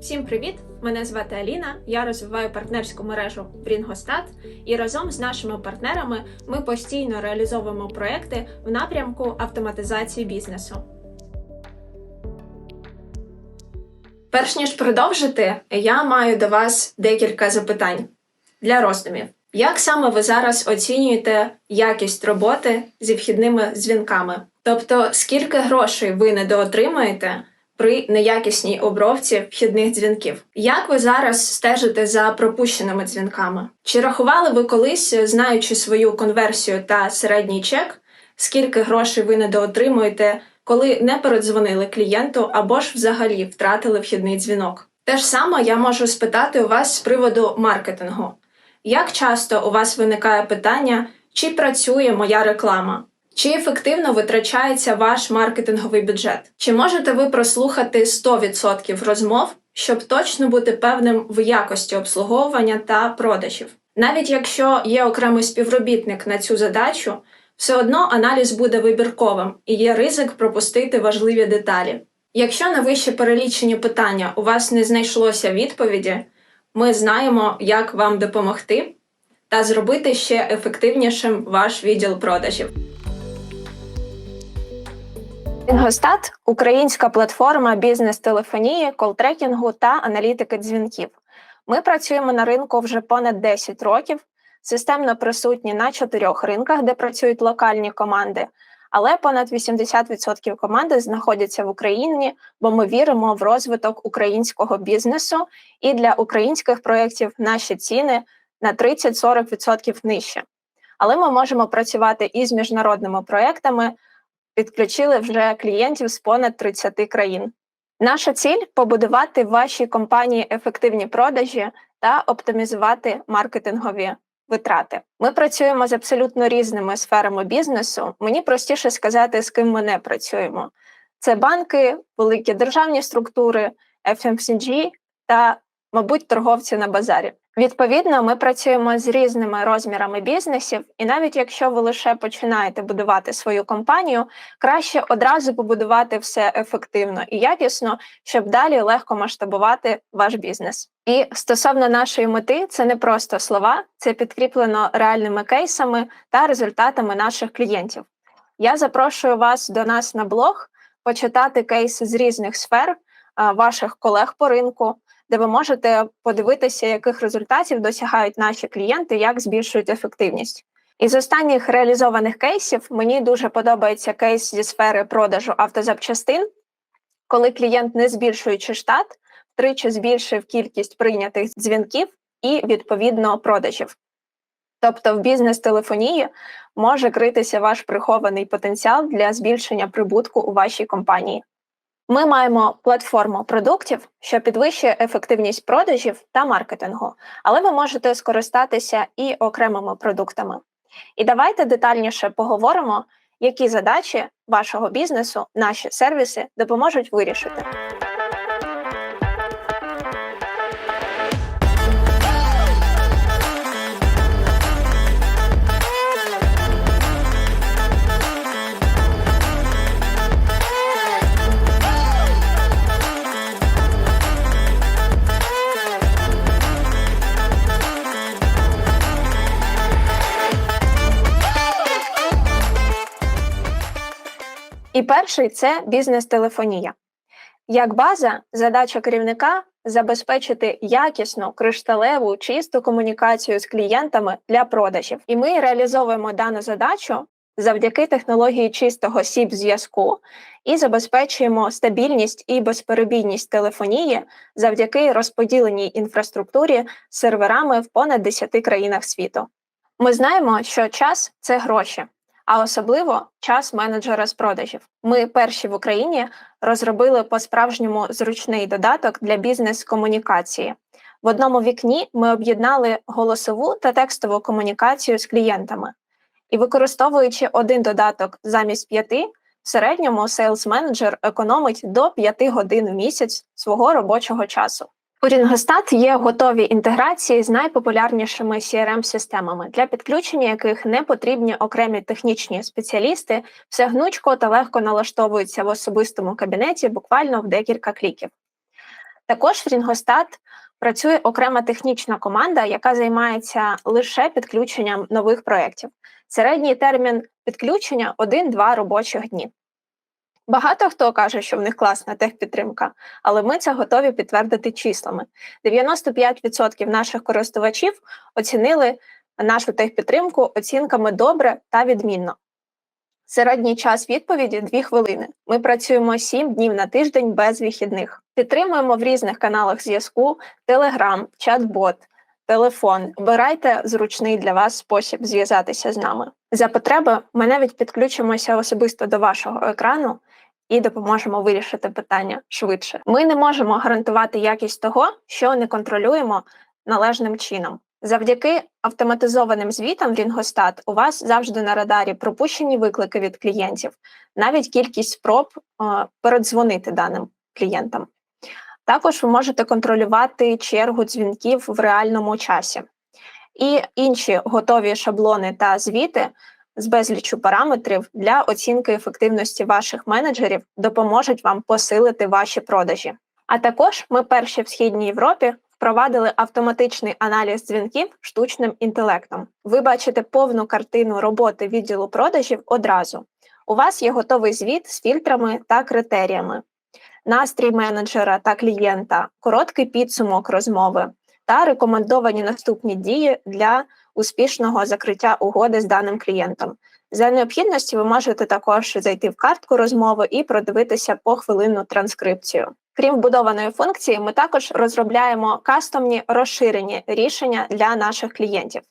Всім привіт! Мене звати Аліна. Я розвиваю партнерську мережу Брінгостат, і разом з нашими партнерами ми постійно реалізовуємо проекти в напрямку автоматизації бізнесу. Перш ніж продовжити, я маю до вас декілька запитань для роздумів. Як саме ви зараз оцінюєте якість роботи зі вхідними дзвінками? Тобто, скільки грошей ви недоотримуєте при неякісній обробці вхідних дзвінків? Як ви зараз стежите за пропущеними дзвінками? Чи рахували ви колись, знаючи свою конверсію та середній чек, скільки грошей ви недоотримуєте, коли не передзвонили клієнту або ж взагалі втратили вхідний дзвінок? Те ж саме я можу спитати у вас з приводу маркетингу. Як часто у вас виникає питання, чи працює моя реклама? Чи ефективно витрачається ваш маркетинговий бюджет? Чи можете ви прослухати 100% розмов, щоб точно бути певним в якості обслуговування та продажів? Навіть якщо є окремий співробітник на цю задачу, все одно аналіз буде вибірковим і є ризик пропустити важливі деталі. Якщо на вище перелічені питання у вас не знайшлося відповіді, ми знаємо, як вам допомогти та зробити ще ефективнішим ваш відділ продажів. Інгостат українська платформа бізнес-телефонії, колтрекінгу та аналітики дзвінків. Ми працюємо на ринку вже понад 10 років, системно присутні на чотирьох ринках, де працюють локальні команди. Але понад 80% команди знаходяться в Україні, бо ми віримо в розвиток українського бізнесу, і для українських проєктів наші ціни на 30-40% нижче. Але ми можемо працювати і з міжнародними проєктами, підключили вже клієнтів з понад 30 країн. Наша ціль побудувати в вашій компанії ефективні продажі та оптимізувати маркетингові витрати. Ми працюємо з абсолютно різними сферами бізнесу. Мені простіше сказати, з ким ми не працюємо. Це банки, великі державні структури, FMCG та, мабуть, торговці на базарі. Відповідно, ми працюємо з різними розмірами бізнесів, і навіть якщо ви лише починаєте будувати свою компанію, краще одразу побудувати все ефективно і якісно, щоб далі легко масштабувати ваш бізнес. І стосовно нашої мети, це не просто слова, це підкріплено реальними кейсами та результатами наших клієнтів. Я запрошую вас до нас на блог почитати кейси з різних сфер ваших колег по ринку де ви можете подивитися, яких результатів досягають наші клієнти, як збільшують ефективність. Із останніх реалізованих кейсів мені дуже подобається кейс зі сфери продажу автозапчастин, коли клієнт, не збільшуючи штат, втричі збільшив кількість прийнятих дзвінків і відповідно продажів. Тобто в бізнес-телефонії може критися ваш прихований потенціал для збільшення прибутку у вашій компанії. Ми маємо платформу продуктів, що підвищує ефективність продажів та маркетингу, але ви можете скористатися і окремими продуктами. І давайте детальніше поговоримо, які задачі вашого бізнесу наші сервіси допоможуть вирішити. І перший це бізнес-телефонія. Як база, задача керівника забезпечити якісну, кришталеву, чисту комунікацію з клієнтами для продажів. І ми реалізовуємо дану задачу завдяки технології чистого сіп зв'язку і забезпечуємо стабільність і безперебійність телефонії завдяки розподіленій інфраструктурі серверами в понад 10 країнах світу. Ми знаємо, що час це гроші а особливо час менеджера з продажів. Ми перші в Україні розробили по-справжньому зручний додаток для бізнес-комунікації. В одному вікні ми об'єднали голосову та текстову комунікацію з клієнтами. І використовуючи один додаток замість п'яти, в середньому Sales Manager економить до 5 годин в місяць свого робочого часу. У Рінгостат є готові інтеграції з найпопулярнішими crm системами для підключення яких не потрібні окремі технічні спеціалісти, все гнучко та легко налаштовуються в особистому кабінеті буквально в декілька кліків. Також в Рінгостат працює окрема технічна команда, яка займається лише підключенням нових проєктів. Середній термін підключення 1-2 робочих дні. Багато хто каже, що в них класна техпідтримка, але ми це готові підтвердити числами. 95% наших користувачів оцінили нашу техпідтримку оцінками добре та відмінно. Середній час відповіді 2 хвилини. Ми працюємо 7 днів на тиждень без вихідних. Підтримуємо в різних каналах зв'язку: Telegram, чат-бот, телефон. Обирайте зручний для вас спосіб зв'язатися з нами. За потреби ми навіть підключимося особисто до вашого екрану і допоможемо вирішити питання швидше. Ми не можемо гарантувати якість того, що не контролюємо належним чином. Завдяки автоматизованим звітам в Рінгостат у вас завжди на радарі пропущені виклики від клієнтів, навіть кількість спроб е, передзвонити даним клієнтам. Також ви можете контролювати чергу дзвінків в реальному часі. І інші готові шаблони та звіти з безлічу параметрів для оцінки ефективності ваших менеджерів допоможуть вам посилити ваші продажі. А також ми перші в східній Європі впровадили автоматичний аналіз дзвінків штучним інтелектом. Ви бачите повну картину роботи відділу продажів одразу. У вас є готовий звіт з фільтрами та критеріями, настрій менеджера та клієнта, короткий підсумок розмови та рекомендовані наступні дії для успішного закриття угоди з даним клієнтом. За необхідності ви можете також зайти в картку розмови і продивитися похвилинну транскрипцію. Крім вбудованої функції, ми також розробляємо кастомні розширені рішення для наших клієнтів.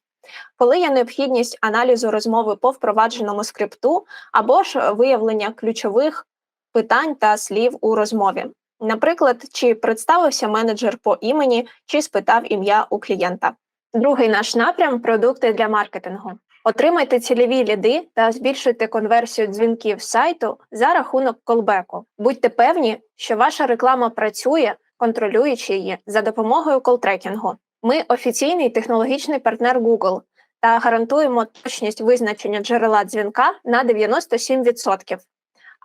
Коли є необхідність аналізу розмови по впровадженому скрипту або ж виявлення ключових питань та слів у розмові. Наприклад, чи представився менеджер по імені, чи спитав ім'я у клієнта. Другий наш напрям продукти для маркетингу. Отримайте цільові ліди та збільшуйте конверсію дзвінків сайту за рахунок колбеку. Будьте певні, що ваша реклама працює, контролюючи її за допомогою колтрекінгу. Ми офіційний технологічний партнер Google та гарантуємо точність визначення джерела дзвінка на 97%,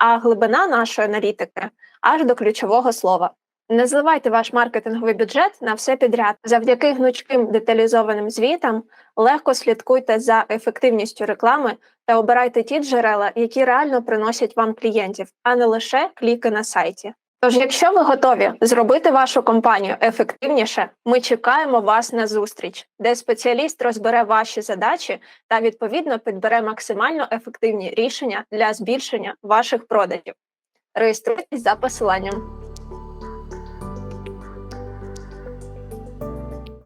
а глибина нашої аналітики аж до ключового слова. Не зливайте ваш маркетинговий бюджет на все підряд. Завдяки гнучким деталізованим звітам легко слідкуйте за ефективністю реклами та обирайте ті джерела, які реально приносять вам клієнтів, а не лише кліки на сайті. Тож, якщо ви готові зробити вашу компанію ефективніше, ми чекаємо вас на зустріч, де спеціаліст розбере ваші задачі та відповідно підбере максимально ефективні рішення для збільшення ваших продажів. Реєструйтесь за посиланням.